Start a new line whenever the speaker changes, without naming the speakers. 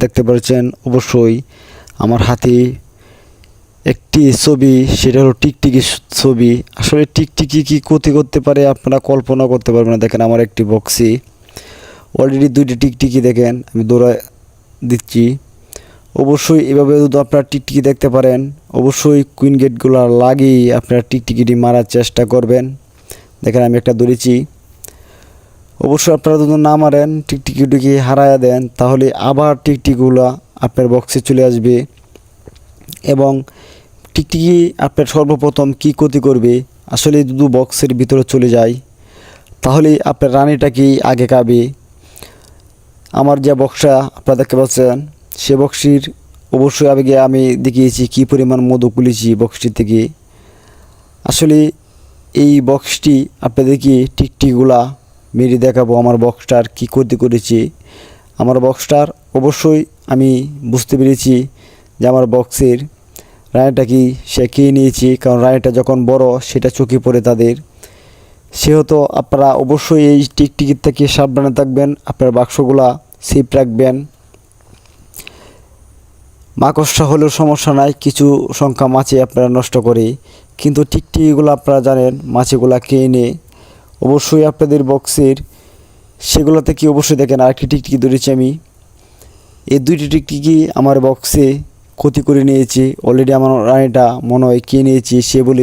দেখতে পাচ্ছেন অবশ্যই আমার হাতে একটি ছবি, সেটা হলো টিকটিকি ছবি। আসলে টিকটিকি কি ক্ষতি করতে পারে আপনারা কল্পনা করতে পারবেন না। দেখেন আমার একটি বক্সি। অলরেডি দুইটি টিকটিকি দেখেন, আমি দৌড়া দিচ্ছি। অবশ্যই এভাবে যদি আপনারা টিকটিকি দেখতে পারেন, অবশ্যই কুইন গেটগুলো লাগিয়ে আপনারা টিকটিকিটি মারার চেষ্টা করবেন। দেখেন আমি একটা দৌড়েছি। অবশ্যই আপনারা যদি না মারেন টিকটিকিটিকে হারায়া দেন, তাহলে আবার টিকটিকিগুলো আপনার বক্সে চলে আসবে এবং টিকটিকি আপনার সর্বপ্রথম কি ক্ষতি করবে, আসলে যদি বক্সের ভিতরে চলে যায়। তাহলে আপনার রানীটাকেই আগে কাবে আমার যে বক্সটা আপনারা দেখতে পাচ্ছেন, সে বক্সির অবশ্যই আগে আমি দেখিয়েছি কী পরিমাণ মধু কুলিছি বক্সটি থেকে। আসলে এই বক্সটি আপনাদেরকে টিকটিকগুলা মেরে দেখাবো আমার বক্সটার কী ক্ষতি করেছে। আমার বক্সটার অবশ্যই আমি বুঝতে পেরেছি যে আমার বক্সের রায়টা কি সে খেয়ে নিয়েছি, কারণ রানিটা যখন বড় সেটা চোখে পড়ে তাদের। সেহেতু আপনারা অবশ্যই এই টিকটিকির থেকে সাবধানে থাকবেন, আপনার বাক্সগুলা সেফ রাখবেন। মাকড়সা হলেও সমস্যা নাই, কিছু সংখ্যা মাছে আপনারা নষ্ট করে। কিন্তু টিকটিকিগুলো আপনারা জানেন, মাছেগুলা খেয়ে নিয়ে অবশ্যই আপনাদের বক্সের সেগুলো থেকে অবশ্যই দেখেন, আরেকটি টিকটিকি ধরেছি আমি। এই দুইটি টিকটিকি আমার বক্সে ক্ষতি করে নিয়েছে। অলরেডি আমার রানিটা মনে হয় কে নিয়েছে, সে বলে